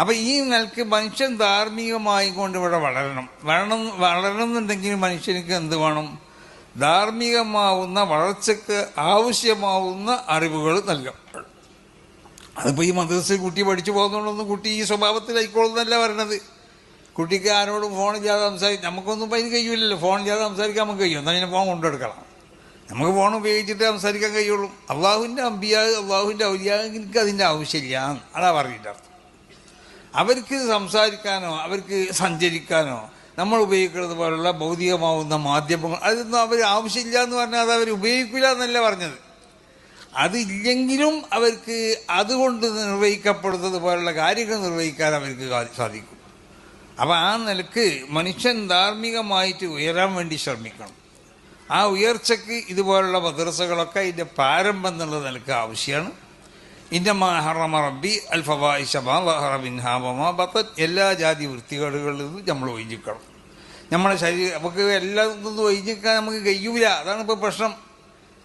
അപ്പൊ ഈ നിലയ്ക്ക് മനുഷ്യൻ ധാർമ്മികമായി കൊണ്ട് ഇവിടെ വളരണം. വളരണം വളരണമെന്നുണ്ടെങ്കിൽ മനുഷ്യനിക്ക് എന്ത് വേണം? ധാർമ്മികമാവുന്ന വളർച്ചയ്ക്ക് ആവശ്യമാവുന്ന അറിവുകൾ നൽകാം അതിപ്പോൾ ഈ മദ്രസയിൽ കുട്ടി പഠിച്ചു പോകുന്നതുകൊണ്ടൊന്നും കുട്ടി ഈ സ്വഭാവത്തിലായിക്കോളുന്നല്ല പറയണത്. കുട്ടിക്ക് ആരോടും ഫോണില്ലാതെ സംസാരിക്കും നമുക്കൊന്നും അതിന് കഴിയില്ലല്ലോ ഫോണില്ലാതെ സംസാരിക്കാൻ നമുക്ക് കഴിയും. എന്നാൽ ഫോൺ കൊണ്ടെടുക്കണം. നമുക്ക് ഫോൺ ഉപയോഗിച്ചിട്ട് സംസാരിക്കാൻ കഴിയുള്ളൂ. അള്ളാഹുവിന്റെ അമ്പിയാ അള്ളാഹുവിന്റെ എനിക്ക് അതിന്റെ ആവശ്യമില്ല. അതാ പറഞ്ഞിട്ട് അവർക്ക് സംസാരിക്കാനോ അവർക്ക് സഞ്ചരിക്കാനോ നമ്മൾ ഉപയോഗിക്കുന്നത് പോലുള്ള ഭൗതികമാവുന്ന മാധ്യമങ്ങൾ അതൊന്നും അവർ ആവശ്യമില്ല എന്ന് പറഞ്ഞാൽ അത് അവർ ഉപയോഗിക്കില്ല എന്നല്ല പറഞ്ഞത്. അതില്ലെങ്കിലും അവർക്ക് അതുകൊണ്ട് നിർവഹിക്കപ്പെടുന്നത് പോലുള്ള കാര്യങ്ങൾ നിർവഹിക്കാൻ അവർക്ക് സാധിക്കും. അപ്പോൾ ആ നിലയ്ക്ക് മനുഷ്യൻ ധാർമ്മികമായിട്ട് ഉയരാൻ വേണ്ടി ശ്രമിക്കണം. ആ ഉയർച്ചയ്ക്ക് ഇതുപോലുള്ള മദ്രസകളൊക്കെ അതിന്റെ പ്രാരംഭം എന്നുള്ള നിലയ്ക്ക് ആവശ്യമാണ്. ഇന്നമാ ഹറമ റബ്ബി അൽ ബത്തൻ എല്ലാ ജാതി വൃത്തികേടുകളിൽ നിന്നും നമ്മൾ ഒഴിഞ്ഞിക്കണം. നമ്മുടെ ശരീരം നമുക്ക് എല്ലാം ഇതൊന്നും ഒഴിഞ്ഞിക്കാൻ നമുക്ക് കഴിയൂല. അതാണ് ഇപ്പോൾ പ്രശ്നം.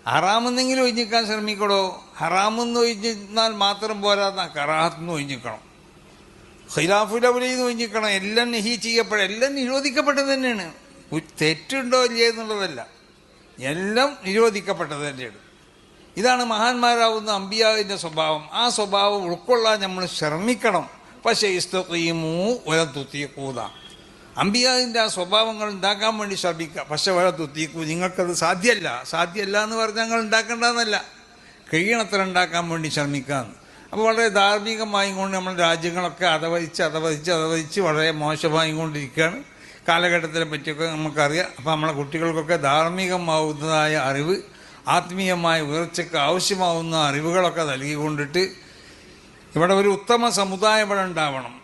ഹറാമെന്നെങ്കിലും ഒഴിഞ്ഞിക്കാൻ ശ്രമിക്കണോ? ഹറാമെന്ന് ഒഴിഞ്ഞാൽ മാത്രം പോരാ കറാഹത്തുനിന്ന് ഒഴിഞ്ഞിക്കണം. ഖിലാഫുലവലിന്ന് ഒഴിഞ്ഞിക്കണം. എല്ലാം നെഹി ചെയ്യപ്പെടും എല്ലാം നിരോധിക്കപ്പെട്ടത് തന്നെയാണ്. തെറ്റുണ്ടോ ഇല്ലേ എന്നുള്ളതല്ല. എല്ലാം നിരോധിക്കപ്പെട്ടത് തന്നെയാണ്. ഇതാണ് മഹാന്മാരാവുന്ന അമ്പിയാവിന്റെ സ്വഭാവം. ആ സ്വഭാവം ഉൾക്കൊള്ളാൻ നമ്മൾ ശ്രമിക്കണം. പക്ഷേ ഇസ്തീമൂ വലത്തുത്തിയക്കൂത അമ്പിയാവിന്റെ ആ സ്വഭാവങ്ങൾ ഉണ്ടാക്കാൻ വേണ്ടി ശ്രമിക്കുക പക്ഷെ വലത്തുത്തിയക്കൂ നിങ്ങൾക്കത് സാധ്യമല്ല. സാധ്യമല്ല എന്ന് പറഞ്ഞാൽ ഞങ്ങൾ ഉണ്ടാക്കേണ്ടതെന്നല്ല. കഴിയണത്ര ഉണ്ടാക്കാൻ വേണ്ടി ശ്രമിക്കാമെന്ന് അപ്പോൾ വളരെ ധാർമ്മികമായി കൊണ്ട് നമ്മുടെ രാജ്യങ്ങളൊക്കെ അതവഹിച്ച് അതവഹിച്ച് അതവഹിച്ച് വളരെ മോശമായി കൊണ്ടിരിക്കുകയാണ്. കാലഘട്ടത്തിനെ പറ്റിയൊക്കെ നമുക്കറിയാം. അപ്പോൾ നമ്മളെ കുട്ടികൾക്കൊക്കെ ധാർമ്മികമാവുന്നതായ അറിവ് ആത്മീയമായ ഉയർച്ചയ്ക്ക് ആവശ്യമാവുന്ന അറിവുകളൊക്കെ നൽകിക്കൊണ്ടിട്ട് ഇവിടെ ഒരു ഉത്തമ സമുദായം ഇവിടെ ഉണ്ടാവണം.